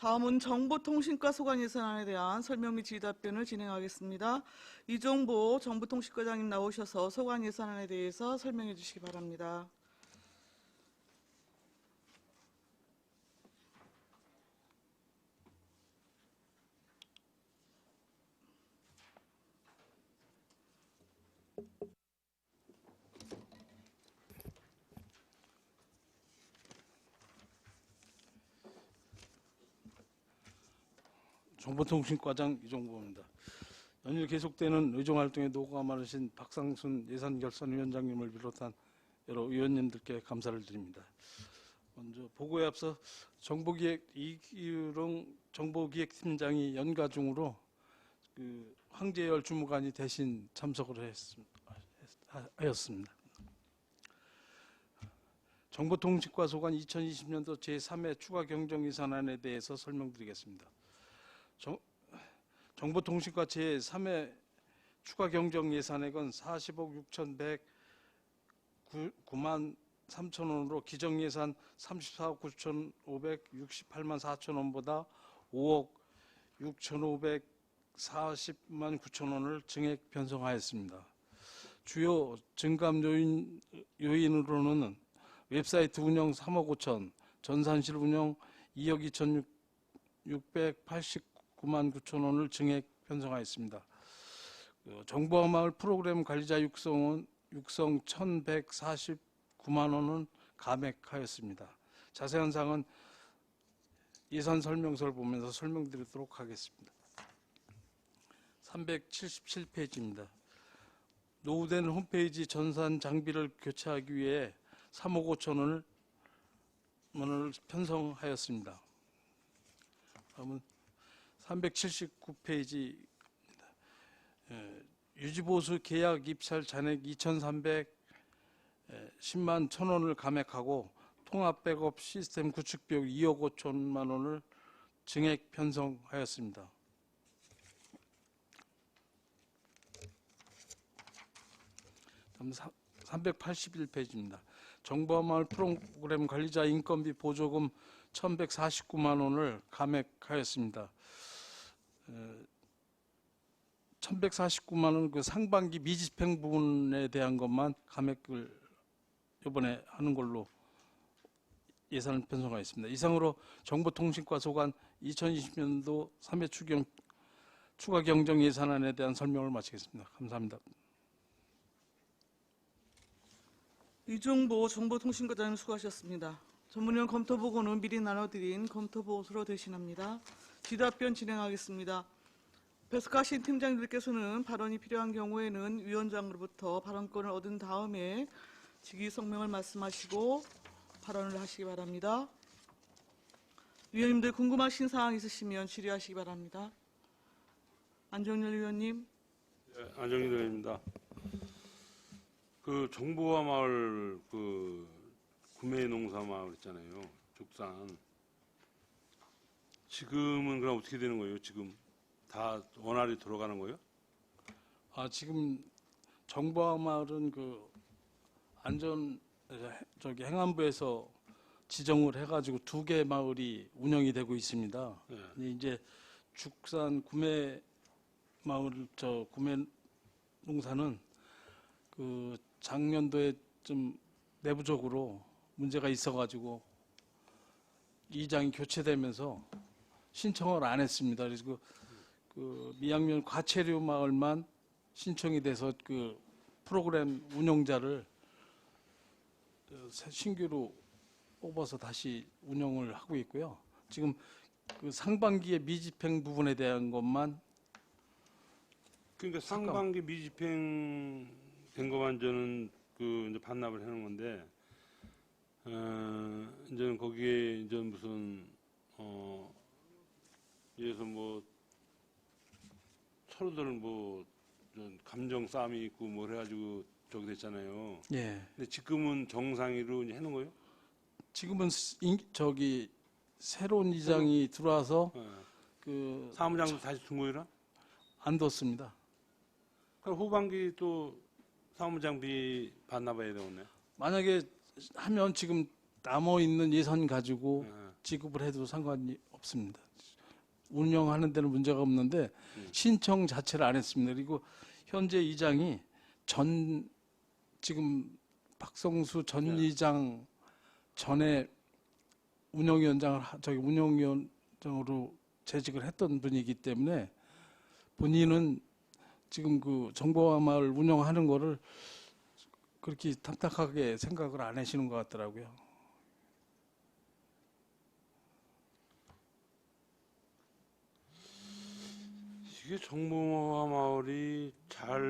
다음은 정보통신과 소관 예산안에 대한 설명 및 질의답변을 진행하겠습니다. 이종보 정보통신과장님 나오셔서 소관 예산안에 대해서 설명해 주시기 바랍니다. 정보통신과장 이종보입니다. 연일 계속되는 의정활동에 노고가 많으신 박상순 예산결산위원장님을 비롯한 여러 의원님들께 감사를 드립니다. 먼저 보고에 앞서 정보기획 이기룡 정보기획팀장이 연가 중으로 그 황재열 주무관이 대신 참석을 하였습니다. 정보통신과 소관 2020년도 제3회 추가 경정 예산안에 대해서 설명드리겠습니다. 정, 정보통신과 제3회 추가 경정 예산액은 40억 6,109만 3천 원으로 기정 예산 34억 9,568만 4천 원보다 5억 6,540만 9천 원을 증액 편성하였습니다. 주요 증감 요인, 요인으로는 웹사이트 운영 3억 5천, 전산실 운영 2억 2,689 만 9천 원을 증액 편성하였습니다. 그 정보화마을 프로그램 관리자 육성은 육성 1,149만 원은 감액하였습니다. 자세한 사항은 예산 설명서를 보면서 설명드리도록 하겠습니다. 377페이지입니다. 노후된 홈페이지 전산 장비를 교체하기 위해 3억 5천 원을 원을 편성하였습니다. 다음은 379페이지입니다. 예, 유지보수 계약 입찰 잔액 2,310만 1천 원을 감액하고 통합 백업 시스템 구축 비용 2억 5천만 원을 증액 편성하였습니다. 다음 381페이지입니다. 정보마을 프로그램 관리자 인건비 보조금 1,149만 원을 감액하였습니다. 1,149만 원 그 상반기 미집행 부분에 대한 것만 감액을 이번에 하는 걸로 예산을 편성하였습니다. 이상으로 정보통신과 소관 2020년도 3회 추경 추가 경정 예산안에 대한 설명을 마치겠습니다. 감사합니다. 이종보 정보통신과장님 수고하셨습니다. 전문위원 검토 보고는 미리 나눠드린 검토 보고서로 대신합니다. 질의답변 진행하겠습니다. 배석하신 팀장님들께서는 발언이 필요한 경우에는 위원장으로부터 발언권을 얻은 다음에 직위 성명을 말씀하시고 발언을 하시기 바랍니다. 위원님들 궁금하신 사항 있으시면 질의하시기 바랍니다. 안정열 위원님. 네, 안정희 의원입니다. 그 정보화 마을 그 구매 농사 마을 있잖아요. 죽산. 지금은 그럼 어떻게 되는 거예요? 지금 다 원활히 돌아가는 거예요? 아 지금 정보화 마을은 그 안전 저기 행안부에서 지정을 해가지고 두 개 마을이 운영이 되고 있습니다. 네. 이제 죽산 구매 마을 저 구매 농사는 그 작년도에 좀 내부적으로 문제가 있어가지고 이장이 교체되면서 신청을 안 했습니다. 그래서 그, 그 미양면 과체류 마을만 신청이 돼서 그 프로그램 운영자를 신규로 뽑아서 다시 운영을 하고 있고요. 지금 그 상반기에 미집행 부분에 대한 것만 그러니까 상반기 미집행 된 것만 저는 그 이제 반납을 해놓은 건데, 어, 이제는 거기에 이제 무슨, 어, 예서 뭐, 서로들 뭐, 좀 감정 싸움이 있고 뭐 해가지고 저기 됐잖아요. 예 근데 지금은 정상으로 이제 해놓은 거예요? 지금은 스- 인- 저기 새로운 이장이 들어와서 예. 그 사무장도 다시 준 거예요? 안 뒀습니다. 그럼 후반기 또 사무장비 반납해야 되겠네. 만약에 하면 지금 남아 있는 예산 가지고 예. 지급을 해도 상관이 없습니다. 운영하는 데는 문제가 없는데 신청 자체를 안 했습니다. 그리고 현재 이장이 전 지금 박성수 전 네. 이장 전에 운영위원장을 하- 저기 운영위원장으로 재직을 했던 분이기 때문에 본인은 지금 그 정보화 마을 운영하는 거를 그렇게 탐탁하게 생각을 안 하시는 것 같더라고요. 이게 정보화 마을이 잘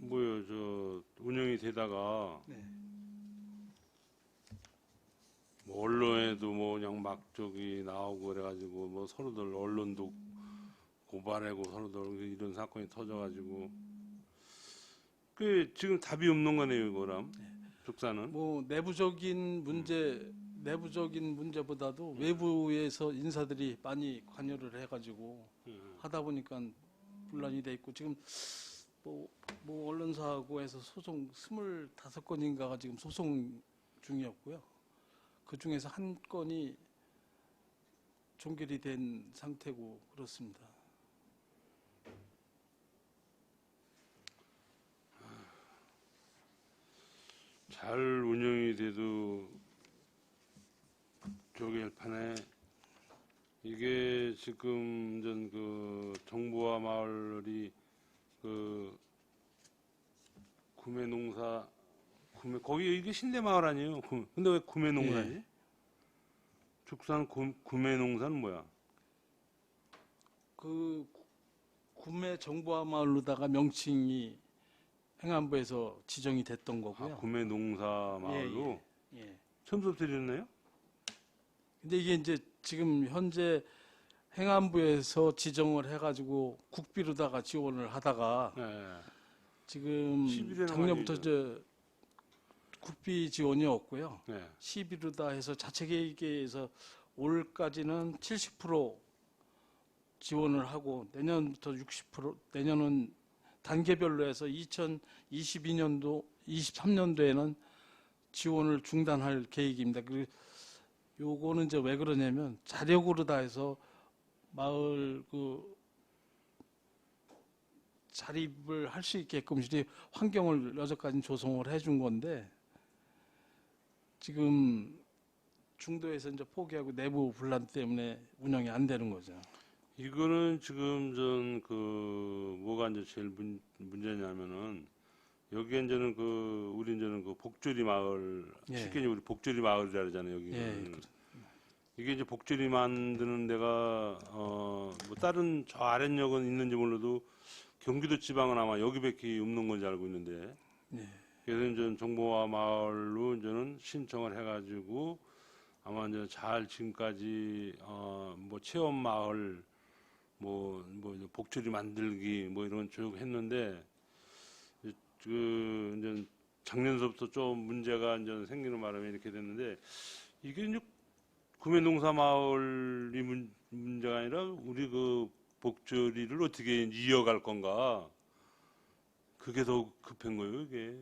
뭐요 저 운영이 되다가 네. 뭐 언론에도 뭐 그냥 막 저기 나오고 그래가지고 뭐 서로들 언론도 고발하고 서로들 이런 사건이 터져가지고 그 지금 답이 없는 거네요 이거람 죽사는 뭐 내부적인 문제 내부적인 문제보다도 외부에서 인사들이 많이 관여를 해가지고 음. 하다 보니까 분란이 돼 있고 지금 뭐, 뭐 언론사하고 해서 소송 스물다섯 건인가가 지금 소송 중이었고요. 그 중에서 한 건이 종결이 된 상태고 그렇습니다. 잘 운영이 돼도 조개일 판에 이게 지금 전 그 정보화 마을이 그 구매 농사 구매 거기 이게 신대 마을 아니에요? 구- 근데 왜 구매 농사지? 예. 축산 구, 구매 농사는 뭐야? 그 구- 구매 정보화 마을로다가 명칭이 행안부에서 지정이 됐던 아, 거고요. 구매 농사 마을로 예. 처음부터 드렸나요? 근데 이게 이제 지금 현재 행안부에서 지정을 해가지고 국비로다가 지원을 하다가 네. 지금 11회 는 작년부터. 저 국비 지원이 없고요. 네. 11호다 해서 자체 계획에서 올까지는 70% 지원을 하고 내년부터 60% 내년은 단계별로 해서 2022년도 23년도에는 지원을 중단할 계획입니다. 그리고 요거는 이제 왜 그러냐면 자력으로 다 해서 마을 그 자립을 할 수 있게끔 이제 환경을 여태까지 조성을 해준 건데 지금 중도에서 이제 포기하고 내부 분란 때문에 운영이 안 되는 거죠. 이거는 지금 전 그 뭐가 이제 제일 문, 문제냐면은 여기 이제는 그 우리 이제는 그 복조리 마을 예. 쉽게 우리 복조리 마을이라 그러잖아요 예, 여기는 그렇- 이게 이제 복조리 만드는 데가 어 뭐 다른 저 아랫역은 있는지 몰라도 경기도 지방은 아마 여기밖에 없는 건지 알고 있는데 예. 그래서 이제 정보화 마을로 이제는 신청을 해가지고 아마 이제 잘 지금까지 어 뭐 체험 마을 뭐, 뭐, 이제 복조리 만들기, 뭐, 이런 쭉 했는데, 그, 이제 작년서부터 좀 문제가 이제 생기는 바람에 이렇게 됐는데, 이게 이제 구매농사 마을이 문, 문제가 아니라 우리 그 복조리를 어떻게 이어갈 건가. 그게 더 급한 거예요, 이게.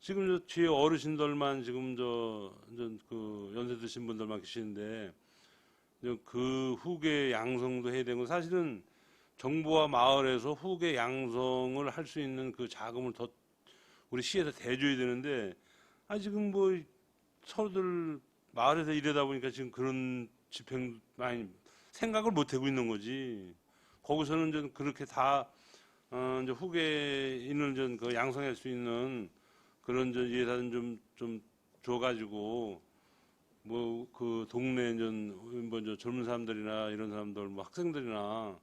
지금 저 뒤에 어르신들만 지금 저, 이제 그 연세 드신 분들만 계시는데, 그 후계 양성도 해야 되고 사실은 정부와 마을에서 후계 양성을 할 수 있는 그 자금을 더 우리 시에서 대줘야 되는데 아 지금 뭐 서로들 마을에서 일하다 보니까 지금 그런 집행 아니 생각을 못 하고 있는 거지. 거기서는 좀 그렇게 다 어, 이제 후계인을 좀그 양성할 수 있는 그런 저 예산 좀좀 줘가지고 뭐 그 동네 전뭐저 젊은 사람들이나 이런 사람들 뭐 학생들이나 아,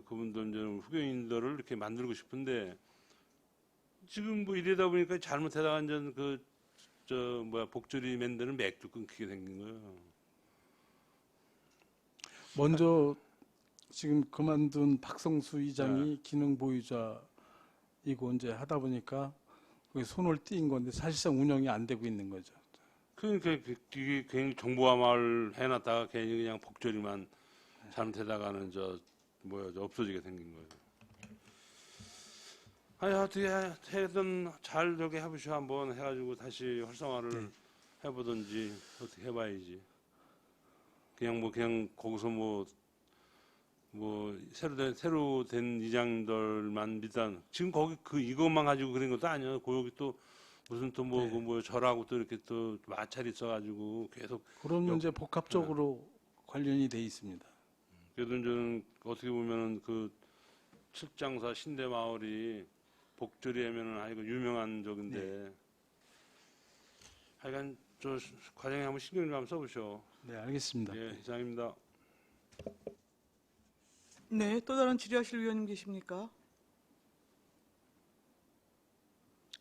그분들 이제 후견인들을 이렇게 만들고 싶은데 지금 뭐 이러다 보니까 잘못하다가 이제 그저 뭐야 복조리 맨들은 맥도 끊기게 생긴 거예요. 먼저 지금 그만둔 박성수 이장이 기능 보유자이고 이제 하다 보니까 그게 손을 띈 건데 사실상 운영이 안 되고 있는 거죠. 그러니까 그- 이게 괜히 정보화 마을 해놨다가 괜히 그냥 복조리만 잘못하다가는 저 뭐야 저 없어지게 생긴 거예요. 아니 어떻게 해든 잘 저기 해보시오 한번 해가지고 다시 활성화를 해보든지 어떻게 해봐야지. 그냥 뭐 그냥 거기서 뭐뭐 새로 된 새로 된 이장들만 믿단 지금 거기 그 이것만 가지고 그런 것도 아니야. 거기 또 무슨 또뭐 네. 그뭐 절하고 또 이렇게 또 마찰이 있어가지고 계속 그런 문제 복합적으로 관련이 돼 있습니다. 그래도 저는 어떻게 보면은 그 칠장사 신대 마을이 복절이 하면은 아이고 유명한 적인데 하여간 저 과장님 한번 신경 좀 한번 써보셔. 네, 알겠습니다. 예, 이상입니다. 네, 또 다른 질의하실 위원님 계십니까?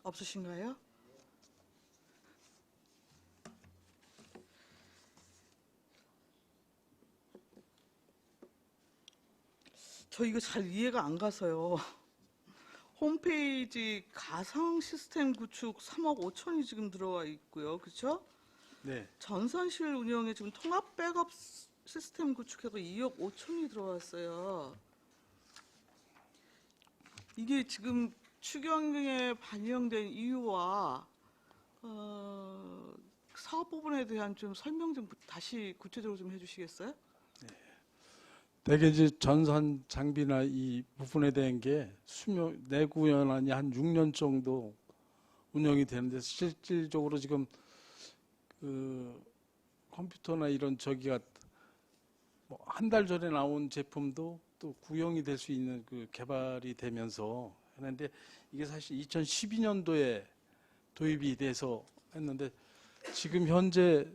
없으신가요? 저 이거 잘 이해가 안 가서요. 홈페이지 가상 시스템 구축 3억 5천이 지금 들어와 있고요. 그렇죠? 네, 전산실 운영에 지금 통합 백업 시- 시스템 구축해서 2억 5천이 들어왔어요. 이게 지금 추경에 반영된 이유와 어, 사업 부분에 대한 좀 설명 좀 부- 다시 구체적으로 좀 해주시겠어요? 대개 이제 전산 장비나 이 부분에 대한 게 수명 내구 연한이 한 6년 정도 운영이 되는데 실질적으로 지금 그 컴퓨터나 이런 저기가 뭐 한 달 전에 나온 제품도 또 구형이 될 수 있는 그 개발이 되면서 했는데 이게 사실 2012년도에 도입이 돼서 했는데 지금 현재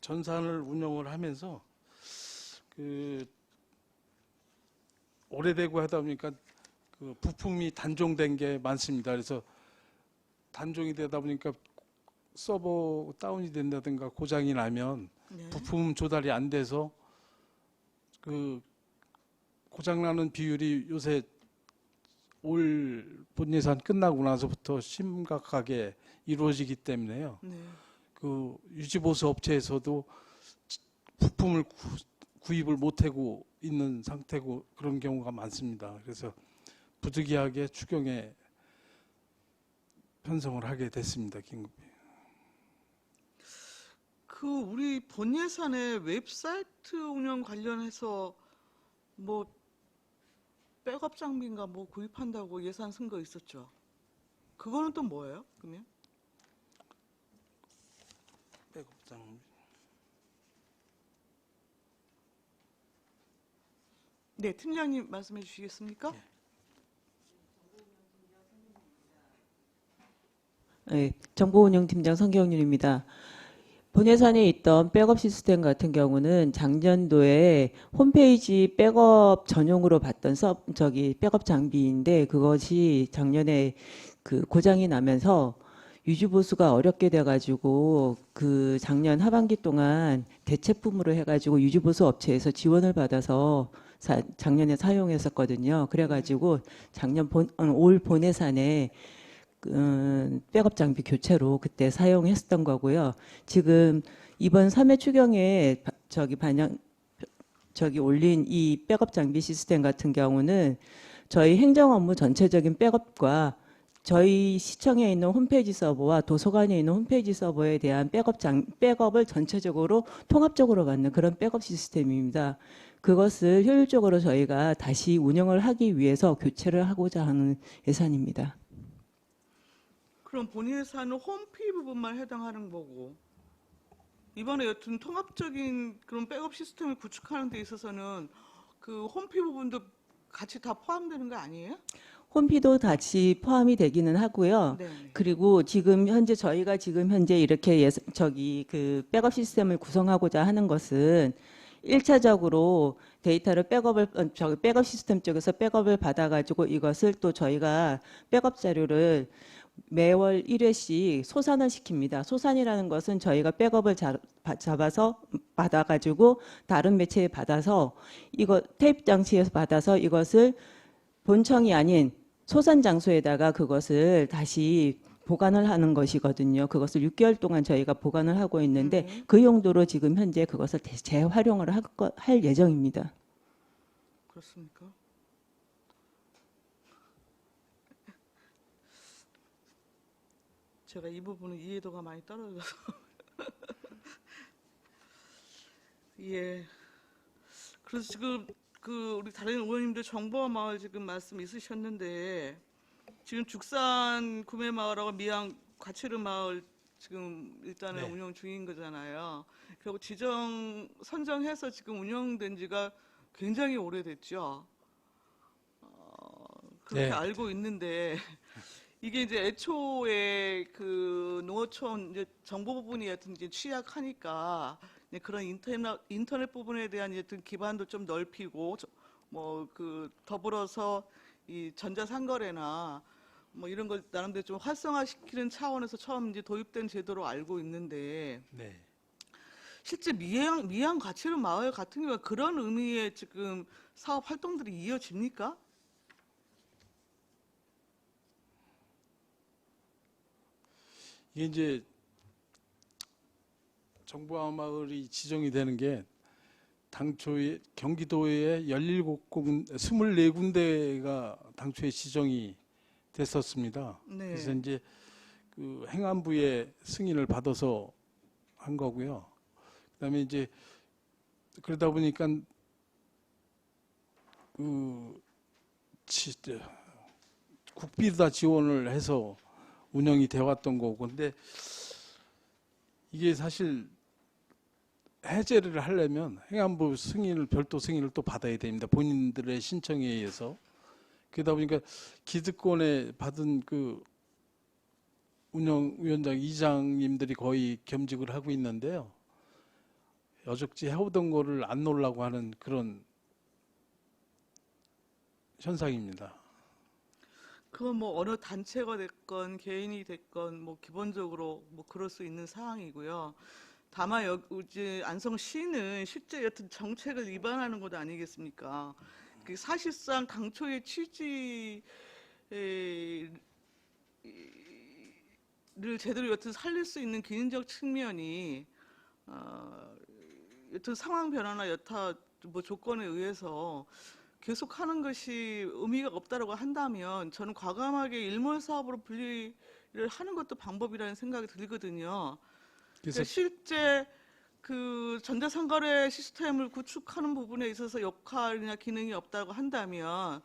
전산을 운영을 하면서 그 오래되고 하다 보니까 그 부품이 단종된 게 많습니다. 그래서 단종이 되다 보니까 서버 다운이 된다든가 고장이 나면 네. 부품 조달이 안 돼서 그 고장 나는 비율이 요새 올 본예산 끝나고 나서부터 심각하게 이루어지기 때문에요. 네. 그 유지보수 업체에서도 부품을 구, 구입을 못하고 있는 상태고 그런 경우가 많습니다. 그래서 부득이하게 추경에 편성을 하게 됐습니다. 긴급히. 그 우리 본 예산에 웹사이트 운영 관련해서 뭐 백업 장비인가 뭐 구입한다고 예산 쓴 거 있었죠. 그거는 또 뭐예요? 그러면? 백업 장 네, 팀장님 말씀해 주시겠습니까? 네, 정보운영팀장 성경윤입니다. 본예산에 있던 백업 시스템 같은 경우는 작년도에 홈페이지 백업 전용으로 받던 서, 저기 백업 장비인데 그것이 작년에 그 고장이 나면서 유지 보수가 어렵게 돼 가지고 그 작년 하반기 동안 대체품으로 해 가지고 유지 보수 업체에서 지원을 받아서 사- 작년에 사용했었거든요. 그래가지고 작년 본, 어, 올 본예산에 음, 백업 장비 교체로 그때 사용했었던 거고요. 지금 이번 3회 추경에 바- 저기 반영 저기 올린 이 백업 장비 시스템 같은 경우는 저희 행정 업무 전체적인 백업과 저희 시청에 있는 홈페이지 서버와 도서관에 있는 홈페이지 서버에 대한 백업 장 백업을 전체적으로 통합적으로 받는 그런 백업 시스템입니다. 그것을 효율적으로 저희가 다시 운영을 하기 위해서 교체를 하고자 하는 예산입니다. 그럼 본 예산은 홈피 부분만 해당하는 거고 이번에 여튼 통합적인 그런 백업 시스템을 구축하는 데 있어서는 그 홈피 부분도 같이 다 포함되는 거 아니에요? 홈피도 같이 포함이 되기는 하고요. 네. 그리고 지금 현재 저희가 지금 현재 이렇게 예, 저기 그 백업 시스템을 구성하고자 하는 것은 일차적으로 데이터를 백업을 어, 저기 백업 시스템 쪽에서 백업을 받아 가지고 이것을 또 저희가 백업 자료를 매월 1회씩 소산을 시킵니다. 소산이라는 것은 저희가 백업을 잡아서 받아 가지고 다른 매체에 받아서 이거 테이프 장치에서 받아서 이것을 본청이 아닌 소산 장소에다가 그것을 다시 보관을 하는 것이거든요. 그것을 6개월 동안 저희가 보관을 하고 있는데 네. 그 용도로 지금 현재 그것을 대- 재활용을 할, 거- 할 예정입니다. 그렇습니까? 제가 이 부분은 이해도가 많이 떨어져서 예. 그래서 지금 그 우리 다른 의원님들 정보화 마을 지금 말씀 있으셨는데 지금 죽산 구매 마을하고 미양 과치르 마을 지금 일단은 네. 운영 중인 거잖아요. 그리고 지정 선정해서 지금 운영된 지가 굉장히 오래됐죠. 어, 그렇게 네. 알고 있는데 이게 이제 애초에 그 농어촌 이제 정보 부분이 하여튼 이제 취약하니까 이제 그런 인터넷 인터넷 부분에 대한 이제 기반도 좀 넓히고 뭐 그 더불어서 이 전자상거래나 뭐 이런 걸 나름대로 좀 활성화시키는 차원에서 처음 이제 도입된 제도로 알고 있는데 네. 실제 미양 미양 가치를 마을 같은 경우에 그런 의미의 지금 사업 활동들이 이어집니까? 이게 이제 정보화 마을이 지정이 되는 게 당초에 경기도에 17군 24군데가 당초에 지정이 됐었습니다. 네. 그래서 이제 그 행안부의 승인을 받아서 한 거고요. 그다음에 이제 그러다 보니까 그 지, 저, 국비로 다 지원을 해서 운영이 되어 왔던 거고 근데 이게 사실 해제를 하려면 행안부 승인을 별도 승인을 또 받아야 됩니다. 본인들의 신청에 의해서 그러다 보니까 기득권에 받은 그 운영위원장 이장님들이 거의 겸직을 하고 있는데요. 여적지 해오던 거를 안 놓으려고 하는 그런 현상입니다. 그건 뭐 어느 단체가 됐건 개인이 됐건 뭐 기본적으로 뭐 그럴 수 있는 상황이고요. 다만 여, 이제 안성 시는 실제 여튼 정책을 위반하는 것 아니겠습니까? 그 사실상 당초의 취지를 제대로 여튼 살릴 수 있는 기능적 측면이 어, 여튼 상황 변화나 여타 뭐 조건에 의해서 계속 하는 것이 의미가 없다라고 한다면 저는 과감하게 일몰 사업으로 분리를 하는 것도 방법이라는 생각이 들거든요. 그래서 그러니까 실제 그 전자상거래 시스템을 구축하는 부분에 있어서 역할이나 기능이 없다고 한다면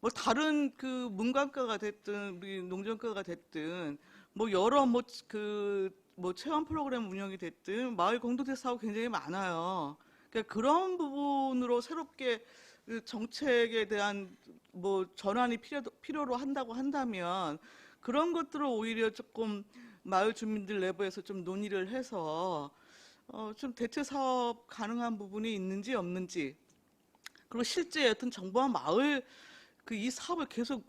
뭐 다른 그 문관과가 됐든 우리 농정과가 됐든 뭐 여러 뭐 그 뭐 체험 프로그램 운영이 됐든 마을 공동체 사업 굉장히 많아요. 그러니까 그런 부분으로 새롭게 그 정책에 대한 뭐 전환이 필요, 필요로 한다고 한다면 그런 것들을 오히려 조금 마을 주민들 내부에서 좀 논의를 해서 어, 좀 대체 사업 가능한 부분이 있는지 없는지 그리고 실제 어떤 정부와 마을 그 이 사업을 계속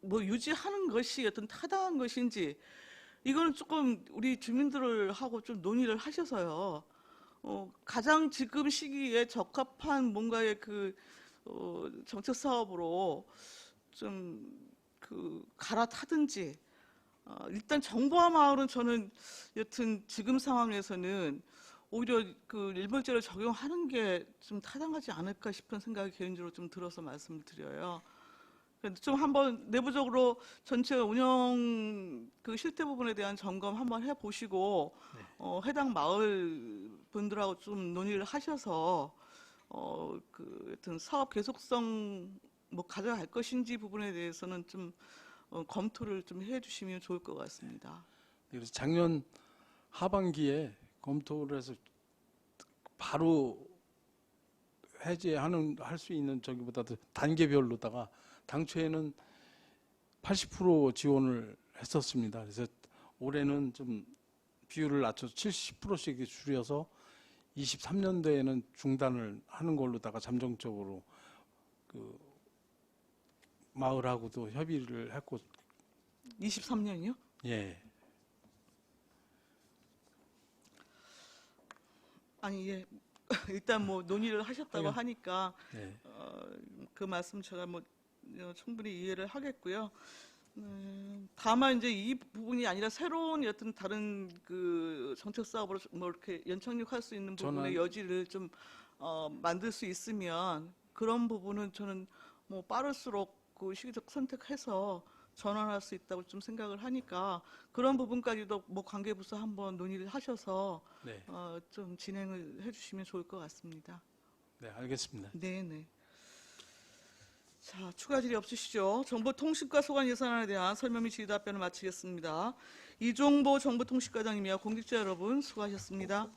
뭐 유지하는 것이 어떤 타당한 것인지 이거는 조금 우리 주민들을 하고 좀 논의를 하셔서요. 어, 가장 지금 시기에 적합한 뭔가의 그 어, 정책 사업으로 좀 그 갈아타든지 어, 일단 정보화 마을은 저는 여튼 지금 상황에서는 오히려 그 일벌제를 적용하는 게 좀 타당하지 않을까 싶은 생각이 개인적으로 좀 들어서 말씀을 드려요. 좀 한번 내부적으로 전체 운영 그 실태 부분에 대한 점검 한번 해 보시고 어, 해당 마을 분들하고 좀 논의를 하셔서 어, 그 여튼 사업 계속성 뭐 가져갈 것인지 부분에 대해서는 좀 어, 검토를 좀 해주시면 좋을 것 같습니다. 그래서 작년 하반기에 검토를 해서 바로 해제하는 할 수 있는 저기보다도 단계별로다가 당초에는 80% 지원을 했었습니다. 그래서 올해는 좀 비율을 낮춰서 70%씩 줄여서 23년도에는 중단을 하는 걸로다가 잠정적으로 그 마을하고도 협의를 했고 23년이요? 예. 아니 예. 일단 뭐 논의를 하셨다고 아니요. 하니까 예. 어, 그 말씀 제가 뭐 어, 충분히 이해를 하겠고요. 음, 다만 이제 이 부분이 아니라 새로운 어떤 다른 그 정책 사업으로 뭐 이렇게 연착륙할 수 있는 부분의 여지를 좀 어, 만들 수 있으면 그런 부분은 저는 뭐 빠를수록 그 시기적 선택해서 전환할 수 있다고 좀 생각을 하니까 그런 부분까지도 뭐 관계부서 한번 논의를 하셔서 네, 어, 좀 진행을 해주시면 좋을 것 같습니다. 네, 알겠습니다. 네, 네. 자, 추가 질의 없으시죠? 정보통신과 소관 예산안에 대한 설명 및 질의 답변을 마치겠습니다. 이종보 정보통신과장님이야 공직자 여러분 수고하셨습니다.